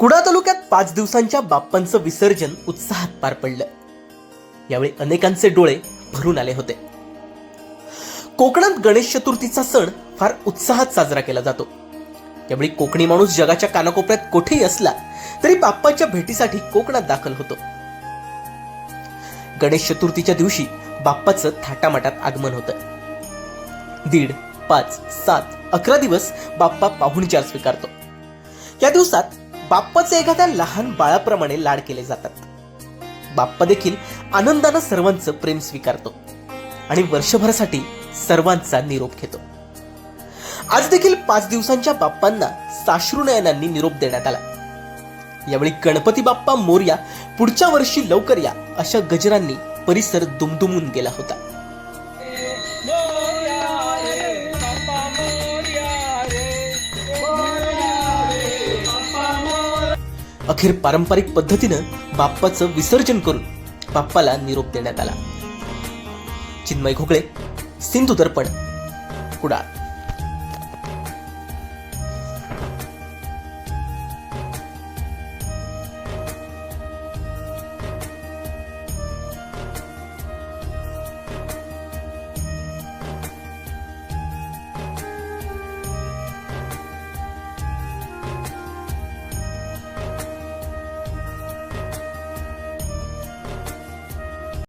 कुडा तालुक्यात पाच दिवसांच्या बाप्पांचं विसर्जन उत्साहात पार पडलं. यावेळी अनेकांचे डोळे भरून आले होते. कोकणात गणेश चतुर्थीचा सण फार उत्साहात साजरा केला जातो. त्यावेळी कोकणी माणूस जगाच्या कानाकोपऱ्यात कोठेही असला तरी बाप्पाच्या भेटीसाठी कोकणात दाखल होतो. गणेश चतुर्थीच्या दिवशी बाप्पाचं थाटामाटात आगमन होतं. दीड पाच सात अकरा दिवस बाप्पा पाहुणचार स्वीकारतो. या दिवसात बाप्पाचे एखाद्या लहान बाळाप्रमाणे लाड केले जातात. बाप्पा देखील आनंदानं सर्वांचं प्रेम स्वीकारतो आणि वर्षभरासाठी सर्वांचा निरोप घेतो. आज देखील पाच दिवसांच्या बाप्पांना साश्रू नयनांनी निरोप देण्यात आला. यावेळी गणपती बाप्पा मोर्या पुढच्या वर्षी लवकर या अशा गजरांनी परिसर दुमदुमून गेला होता. अखेर पारंपरिक पद्धतीनं बाप्पाचं विसर्जन करून बाप्पाला निरोप देण्यात आला. चिन्मय घोकळे सिंधू दर्पण कुडाळ.